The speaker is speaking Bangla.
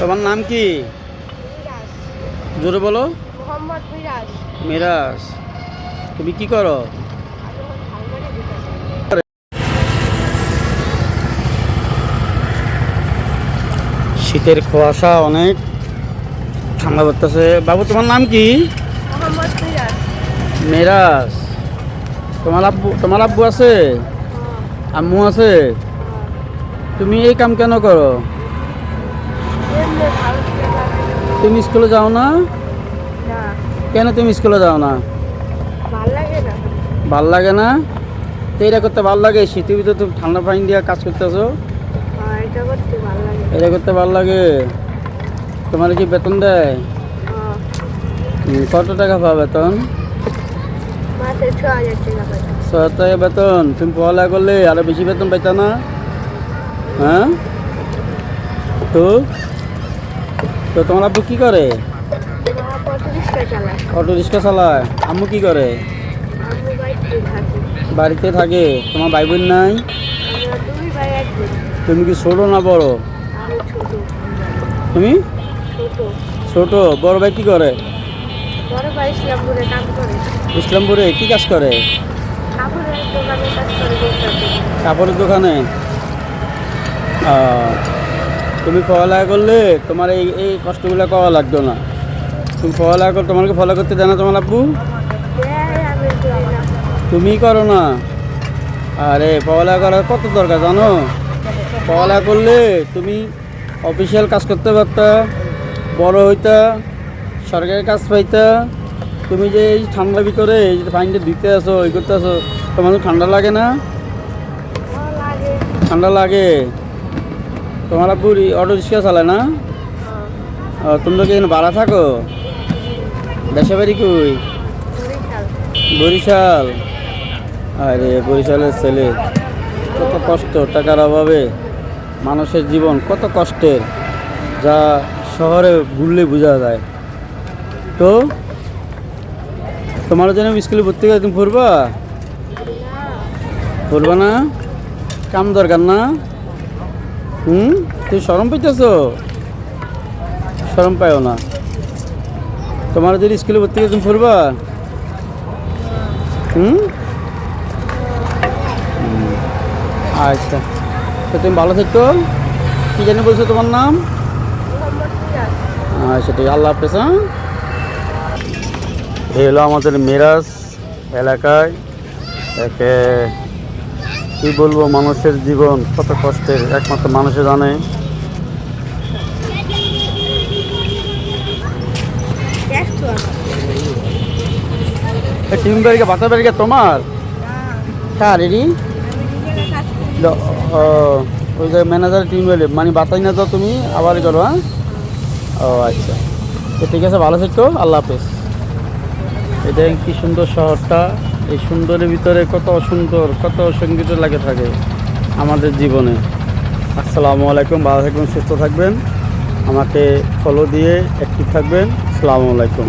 তোমার নাম কি? জোরে বলো। মিরাজ। তুমি কি করো? শীতের কুয়াশা অনেক ঠান্ডা পড়তেছে। বাবু তোমার নাম কি? মিরাজ। তোমার আব্বু তোমার আব্বু আছে? আম্মু আছে? তুমি এই কাম কেন করো? তুমি স্কুলে যাও না? কেন তুমি স্কুলে যাও না? ভালো লাগে না। তো এটা করতে ভালো লাগে শীতের ভিতরে তুমি ঠান্ডা পানি দিয়ে কাজ করতেছো। হ্যাঁ, এটা করতে ভালো লাগে। তোমার কি বেতন দেয়? হ্যাঁ, কত টাকা পাও বেতন? ছ টাকা বেতন। তুমি পড়ালেখা করলে আরও বেশি বেতন পাইতা না? হ্যাঁ? তো? তো তোমার আব্বু কি করে? অটো রিক্সা চালায়। আম্মু কি করে? বাড়িতে থাকে। তোমার ভাই বোন নাই? তুমি কি ছোট না বড়? তুমি? ছোট। বড় ভাই কি করে? ইসলামপুরে কি কাজ করে? কাপড়ের দোকানে। তুমি পড়ালেখা করলে তোমার এই এই কষ্টগুলো করা লাগতো না। তুমি পড়ালেখা কর, তোমাকে ফলো করতে দেয় না তোমার আব্বু? তুমি করো না। আরে, পড়ালেখা করার কত দরকার জানো? পড়ালেখা করলে তুমি অফিসিয়াল কাজ করতে পারতা, বড় হইতা, সরকারি কাজ পাইতা। তুমি যে এই ঠান্ডার ভিতরে এই যে পানিটা দিতে আসো এই করতে আসো, তোমার ঠান্ডা লাগে না? ঠান্ডা লাগে। তোমার আব্বু অটো রিক্সা চালায় না? হ্যাঁ, তোমরা কি ভাড়া থাকো? দেশে বাড়ি কই? বরিশাল। আরে বরিশালের ছেলে। কত কষ্ট টাকার অভাবে মানুষের জীবন কত কষ্টের। যা শহরে ঘুরলে বোঝা যায়। তো তোমার জন্য স্কুলে ভর্তি করে তুমি পড়বা পড়বা না? কাম দরকার না? হুম? তুই সরম পেতেছ সরম পাইও না। তোমার যদি স্কুলে ভর্তি করে তুমি পড়বা হুম। আচ্ছা। তো তুমি ভালো থাকতো কী জানি বলছো তোমার নাম? আচ্ছা ঠিক আল্লাহ হাফেজ হ্যাঁ? এই হলো আমাদের মিরাজ এলাকায়। একে কী বলব মানুষের জীবন কত কষ্টের একমাত্র মানুষে জানে। টিম বাড়িকে বাতা বাড়িকে তোমার? কার এরি ওই যে ম্যানেজার টিম বাড়ি মানে বাতাই না তো তুমি আবার করো হ্যাঁ? ও আচ্ছা। ঠিক আছে ভালো থাকো আল্লাহ হাফেজ। এটা কি সুন্দর শহরটা। এই সুন্দরের ভিতরে কত সুন্দর, কত সংগীত লাগে থাকে আমাদের জীবনে। আসসালামু আলাইকুম, ভালো থাকবেন, সুস্থ থাকবেন। আমাকে ফলো দিয়ে অ্যাক্টিভ থাকবেন। আসসালামু আলাইকুম।